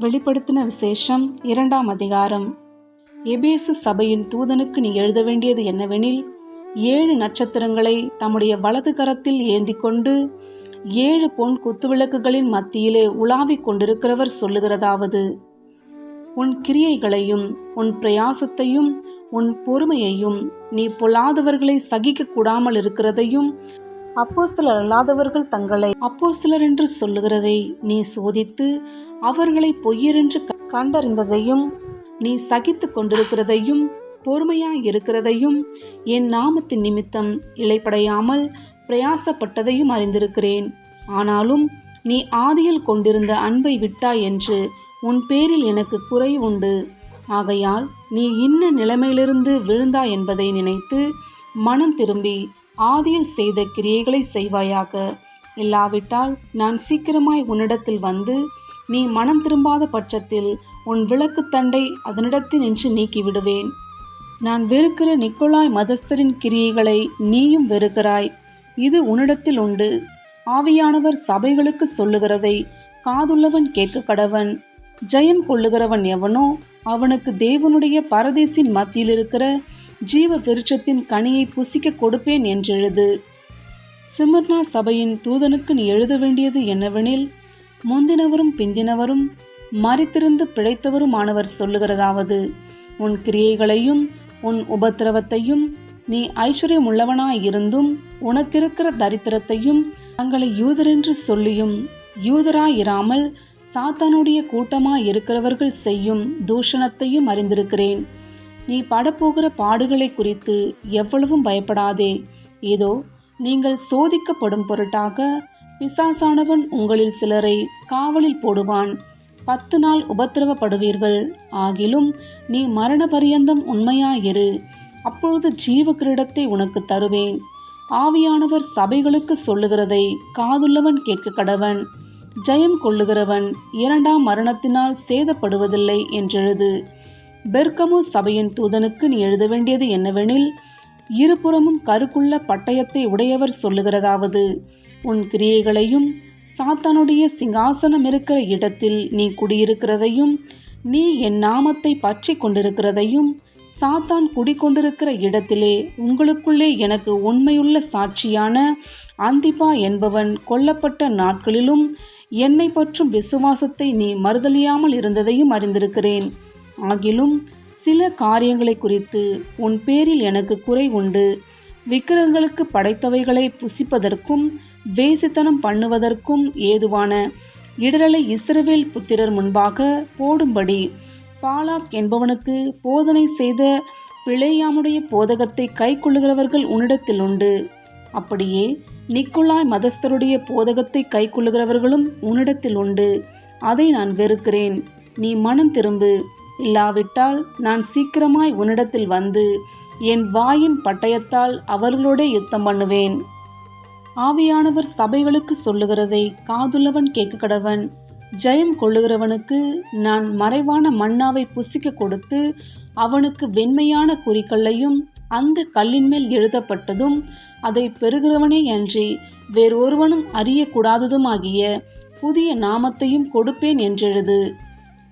வெளிப்படுத்தின விசேஷம் இரண்டாம் அதிகாரம். எபேசு சபையின் தூதனுக்கு நீ எழுத வேண்டியது என்னவெனில் ஏழு நட்சத்திரங்களை தம்முடைய வலது கரத்தில் ஏந்தி கொண்டு ஏழு பொன் குத்துவிளக்குகளின் மத்தியிலே உலாவிக் கொண்டிருக்கிறவர் சொல்லுகிறதாவது. உன் கிரியைகளையும் உன் பிரயாசத்தையும் உன் பொறுமையையும் நீ பொல்லாதவர்களை சகிக்க கூடாமல் இருக்கிறதையும் அப்போஸ்தலர் அல்லாதவர்கள் தங்களை அப்போஸ்தலர் என்று சொல்லுகிறதை நீ சோதித்து அவர்களை பொய்யரென்று கண்டறிந்ததையும் நீ சகித்து கொண்டிருக்கிறதையும் பொறுமையாய் இருக்கிறதையும் என் நாமத்தின் நிமித்தம் இலைப்படையாமல் பிரயாசப்பட்டதையும் அறிந்திருக்கிறேன். ஆனாலும் நீ ஆதியில் கொண்டிருந்த அன்பை விட்டாய் என்று உன் பேரில் எனக்கு குறை உண்டு. ஆகையால் நீ இன்ன நிலைமையிலிருந்து விழுந்தாய் என்பதை நினைத்து மனம் திரும்பி ஆதியில் செய்த கிரியைகளை செய்வாயாக. இல்லாவிட்டால் நான் சீக்கிரமாய் உன்னிடத்தில் வந்து நீ மனம் திரும்பாத பட்சத்தில் உன் விளக்கு தண்டை அதனிடத்தில் நின்று நீக்கிவிடுவேன். நான் வெறுக்கிற நிக்கோலாய் மதஸ்தரின் கிரியைகளை நீயும் வெறுக்கிறாய். இது உன்னிடத்தில் உண்டு. ஆவியானவர் சபைகளுக்கு சொல்லுகிறதை காதுள்ளவன் கேட்க கடவன். ஜெயம் கொள்ளுகிறவன் எவனோ அவனுக்கு தேவனுடைய பரதேசின் மத்தியில் இருக்கிற ஜீவ விருட்சத்தின் கனியை புசிக்க கொடுப்பேன் என்றெழுது. சிமர்னா சபையின் தூதனுக்கு நீ எழுத வேண்டியது என்னவெனில் முந்தினவரும் பிந்தினவரும் மறித்திருந்து பிழைத்தவருமானவர் சொல்லுகிறதாவது. உன் கிரியைகளையும் உன் உபத்திரவத்தையும் நீ ஐஸ்வர்யம் உள்ளவனாயிருந்தும் உனக்கிருக்கிற தரித்திரத்தையும் தங்களை யூதரென்று சொல்லியும் யூதராயிராமல் சாத்தானுடைய கூட்டமாயிருக்கிறவர்கள் செய்யும் தூஷணத்தையும் அறிந்திருக்கிறேன். நீ படப்போகிற பாடுகளை குறித்து எவ்வளவும் பயப்படாதே. இதோ நீங்கள் சோதிக்கப்படும் பொருட்டாக பிசாசானவன் உங்களில் சிலரை காவலில் போடுவான். பத்து நாள் உபத்திரவப்படுவீர்கள். ஆகிலும் நீ மரண பரியந்தம் உண்மையாயிரு. அப்பொழுது ஜீவ கிரீடத்தை உனக்கு தருவேன். ஆவியானவர் சபைகளுக்கு சொல்லுகிறதை காதுள்ளவன் கேட்க கடவன். ஜெயம் கொள்ளுகிறவன் இரண்டாம் மரணத்தினால் சேதப்படுவதில்லை என்றெழுது. பெர்கமு சபையின் தூதனுக்கு நீ எழுத வேண்டியது என்னவெனில் இருபுறமும் கருக்குள்ள பட்டயத்தை உடையவர் சொல்லுகிறதாவது உன் கிரியைகளையும் சாத்தானுடைய சிங்காசனம் இருக்கிற இடத்தில் நீ குடியிருக்கிறதையும் நீ என் நாமத்தை பற்றி கொண்டிருக்கிறதையும் சாத்தான் குடிக்கொண்டிருக்கிற இடத்திலே உங்களுக்குள்ளே எனக்கு உண்மையுள்ள சாட்சியான அந்திபா என்பவன் கொல்லப்பட்ட நாட்களிலும் என்னை பற்றும் விசுவாசத்தை நீ மறுதலியாமல் இருந்ததையும் அறிந்திருக்கிறேன். ஆகிலும் சில காரியங்களை குறித்து உன் பேரில் எனக்கு குறை உண்டு. விக்கிரங்களுக்கு படைத்தவைகளை புசிப்பதற்கும் வேசித்தனம் பண்ணுவதற்கும் ஏதுவான இடரலை இஸ்ரவேல் புத்திரர் முன்பாக போடும்படி பாலாக் என்பவனுக்கு போதனை செய்த பிழையாமுடைய போதகத்தை கைக்கொள்ளுகிறவர்கள் உன்னிடத்தில் உண்டு. அப்படியே நிக்கொலாய் மதஸ்தருடைய போதகத்தை கைக்கொள்ளுகிறவர்களும் உன்னிடத்தில் உண்டு. அதை நான் வெறுக்கிறேன். நீ மனம் திரும்பு. இல்லாவிட்டால் நான் சீக்கிரமாய் உன்னிடத்தில் வந்து என் வாயின் பட்டயத்தால் அவர்களோடே யுத்தம் பண்ணுவேன். ஆவியானவர் சபைகளுக்கு சொல்லுகிறதை காதுள்ளவன் கேட்க கடவன் ஜெயம் கொள்ளுகிறவனுக்கு நான் மறைவான மன்னாவை புசிக்க கொடுத்து அவனுக்கு வெண்மையான குறிக்கல்லையும் அந்த கல்லின் மேல் எழுதப்பட்டதும் அதை பெறுகிறவனே அன்றி வேறொருவனும் அறியக்கூடாததுமாகிய புதிய நாமத்தையும் கொடுப்பேன் என்றெழுது.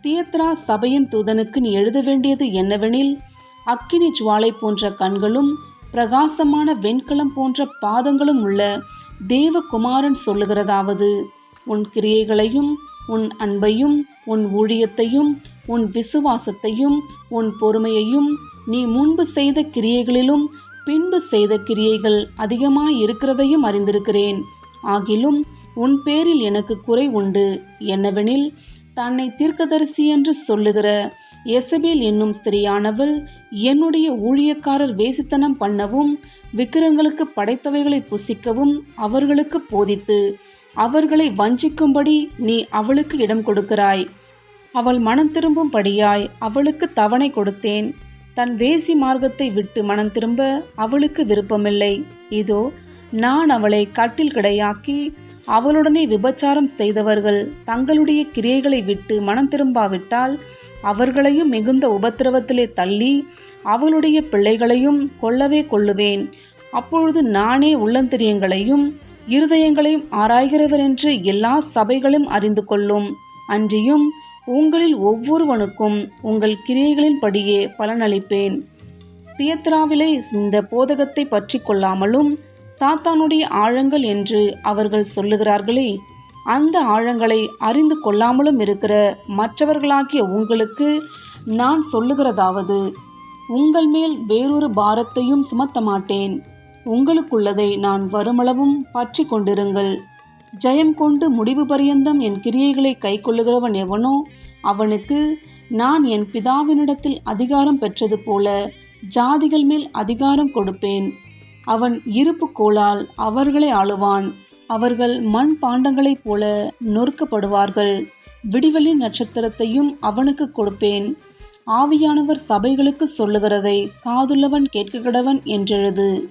தியத்ரா சபையின் தூதனுக்கு நீ எழுத வேண்டியது என்னவெனில் அக்கினி ஜுவாலை போன்ற கண்களும் பிரகாசமான வெண்கலம் போன்ற பாதங்களும் உள்ள தேவகுமாரன் சொல்லுகிறதாவது உன் கிரியைகளையும் உன் அன்பையும் உன் ஊழியத்தையும் உன் விசுவாசத்தையும் உன் பொறுமையையும் நீ முன்பு செய்த கிரியைகளிலும் பின்பு செய்த கிரியைகள் அதிகமாய் இருக்கிறதையும் அறிந்திருக்கிறேன். ஆகிலும் உன் பேரில் எனக்கு குறை உண்டு. என்னவெனில் தன்னை தீர்க்கதரிசி என்று சொல்லுகிற எசபேல் என்னும் ஸ்திரியானவள் என்னுடைய ஊழியக்காரர் வேசித்தனம் பண்ணவும் விக்கிரங்களுக்கு படைத்தவைகளை புசிக்கவும் அவர்களுக்கு போதித்து அவர்களை வஞ்சிக்கும்படி நீ அவளுக்கு இடம் கொடுக்கிறாய். அவள் மனம் திரும்பும்படியாய் அவளுக்கு தவணை கொடுத்தேன். தன் வேசி மார்க்கத்தை விட்டு மனம் திரும்ப அவளுக்கு விருப்பமில்லை. இதோ நான் அவளை கட்டில் கிடையாக்கி அவளுடனே விபச்சாரம் செய்தவர்கள் தங்களுடைய கிரியைகளை விட்டு மனம் திரும்பாவிட்டால் அவர்களையும் மிகுந்த உபத்திரவத்திலே தள்ளி அவளுடைய பிள்ளைகளையும் கொல்லவே கொள்ளுவேன். அப்பொழுது நானே உள்ளந்திரியங்களையும் இருதயங்களையும் ஆராய்கிறவர் என்று எல்லா சபைகளும் அறிந்து கொள்ளும். அன்றியும் உங்களில் ஒவ்வொருவனுக்கும் உங்கள் கிரியைகளின்படியே பலனளிப்பேன். தியத்ராவிலே இந்த போதகத்தை பற்றி கொள்ளாமலும் சாத்தானுடைய ஆழங்கள் என்று அவர்கள் சொல்லுகிறார்களே. அந்த ஆழங்களை அறிந்து கொள்ளாமலும் இருக்கிற மற்றவர்களாகிய உங்களுக்கு நான் சொல்லுகிறதாவது உங்கள் மேல் வேறொரு பாரத்தையும் சுமத்த மாட்டேன் உங்களுக்குள்ளதை நான் வருமளவும் பற்றி கொண்டிருங்கள். ஜெயம் கொண்டு முடிவு பரியந்தம் என் கிரியைகளை கைக்கொள்ளுகிறவன் எவனோ அவனுக்கு நான் என் பிதாவினிடத்தில் அதிகாரம் பெற்றது போல ஜாதிகள் மேல் அதிகாரம் கொடுப்பேன். அவன் இருப்பு கோளால் அவர்களை ஆளுவான். அவர்கள் மண் பாண்டங்களைப் போல நொறுக்கப்படுவார்கள். விடிவெளி நட்சத்திரத்தையும் அவனுக்கு கொடுப்பேன். ஆவியானவர் சபைகளுக்கு சொல்லுகிறதை காதுள்ளவன் கேட்கக்கடவன் என்றெழுது.